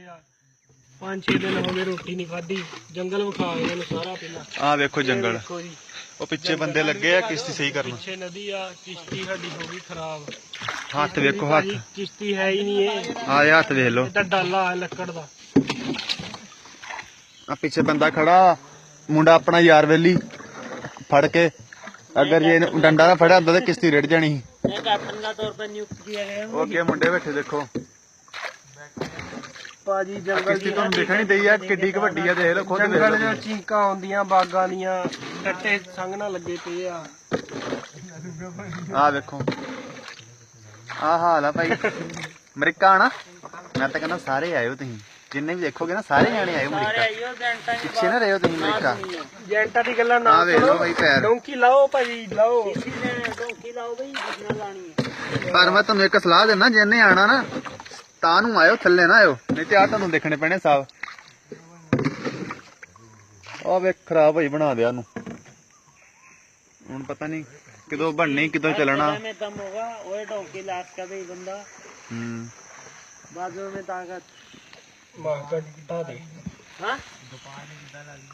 ਪਏ ਆ। ਪੰਜ ਛੇ ਦਿਨ ਹੋ ਗਏ ਰੋਟੀ ਨਹੀਂ ਖਾਧੀ। ਜੰਗਲ ਵਿਖਾ ਇਹਨਾਂ ਨੂੰ ਸਾਰਾ ਪਹਿਲਾਂ। ਆਹ ਵੇਖੋ ਜੰਗਲ। ਦੇਖੋ ਜੀ। ਉਹ ਪਿੱਛੇ ਬੰਦੇ ਲੱਗੇ ਆ ਕਿਸ਼ਤੀ ਸਹੀ ਕਰਨ। ਪਿੱਛੇ ਨਦੀ ਆ ਕਿਸ਼ਤੀ ਸਾਡੀ ਹੋ ਗਈ ਖਰਾਬ। ਹੱਥ ਵੇਖੋ ਹੱਥ। ਭਾਜੀ, ਕਿਸ਼ਤੀ ਹੈ ਹੀ ਨਹੀਂ ਇਹ। ਆਹ ਇਹ ਹੱਥ ਵੇਖ ਲਓ। ਇਹ ਤਾਂ ਡਾਲਾ ਆ ਲੱਕੜ ਦਾ। ਆ ਪਿੱਛੇ ਬੰਦਾ ਖੜਾ। ਮੁੰਡਾ ਆਪਣਾ ਯਾਰ ਵੇਲੀ ਫੜ ਕੇ। ਅਗਰ ਜੇ ਡੰਡਾ ਨਾ ਫੜਿਆ ਹੁੰਦਾ ਤਾਂ ਕਿਸ਼ਤੀ ਰਿੜ ਜਾਣੀ ਸੀ। ਇਹ ਕੈਪਟਨ ਦਾ ਤੌਰ ਤੇ ਨਿਯੁਕਤ ਕੀਤਾ ਗਿਆ। ਉਹ ਅੱਗੇ ਮੁੰਡੇ ਬੈਠੇ ਦੇਖੋ। ਭਾਜੀ ਜੰਗਲ ਕਿਸ਼ਤੀ ਤੁਹਾਨੂੰ ਦਿਖਣ ਨਹੀਂ ਦਈ ਆ ਕਿੱਡੀ ਕੁ ਵੱਡੀ ਆ ਦੇਖ ਲਓ ਖੁਦ ਵੇਖ ਜੰਗਲ ਲਓ। ਦੇ ਚੀਂਕਾਂ ਆਉਂਦੀਆਂ ਬਾਗਾਂ ਦੀਆਂ ਟੱਟੇ ਸੰਗ ਨਾਲ ਲੱਗੇ ਪਏ ਆ। ਆਹ ਵੇਖੋ ਆਹ ਹਾਲ ਆ ਭਾਈ। ਅਮਰੀਕਾ ਆਣਾ ਮੈਂ ਤਾਂ ਕਹਿੰਦਾ ਸਾਰੇ ਆਇਓ ਤੁਸੀਂ। ਜਿੰਨੇ ਵੀ ਦੇਖੋਗੇ ਨਾ ਸਾਰੇ ਜਾਣੇ ਆਇਓ ਅਮਰੀਕਾ। ਆਈਓ ਜੈਂਟਾਂ ਪਿੱਛੇ ਨਾ ਰਹੋ ਤੁਸੀਂ ਅਮਰੀਕਾ। ਜੈਂਟਾਂ ਦੀ ਗੱਲਾਂ ਨਾ ਵੇਖ ਲਓ ਭਾਈ ਪੈਰ। ਡੋਂਕੀ ਲਾਓ ਭਾਜੀ ਲਾਓ। ਡੋਂਕੀ ਲਾਓ ਬਈ ਜਿੰਨਾ ਲਾਣੀ ਹੈ। ਪਰ ਮੈਂ ਤੁਹਾਨੂੰ ਇੱਕ ਸਲਾਹ ਦਿੰਦਾ ਜਿੰਨੇ ਆਣਾ ਨਾ ਤਾਂ ਨੂੰ ਆਇਓ ਥੱਲੇ ਨਾ ਆਇਓ। ਨਹੀਂ ਤੇ ਆ ਤੁਹਾਨੂੰ ਦੇਖਣੇ ਪੈਣੇ ਸਾਬ। ਆ ਵੇ ਖਰਾਬ ਹੋਈ ਬਣਾ ਦਿਆ ਨੂੰ ਹੁਣ ਪਤਾ ਨਹੀਂ ਕਿਦੋਂ ਬਣਨੀ ਕਿਦੋਂ ਚੱਲਣਾ। ਮੈਂ ਦਮ ਹੋਗਾ ਓਏ ਢੋਕੀ ਲਾਸ ਕਦੇ ਬੰਦਾ। ਹੂੰ। ਬਾਜ਼ੂ ਮੇ ਤਾਕਤ ਮਾਰਕਟ ਕਿਤਾ ਦੇ। ਹਾਂ? ਦੁਪਾਰ ਨੇ ਕਿਦਾਂ ਲਾਗੀ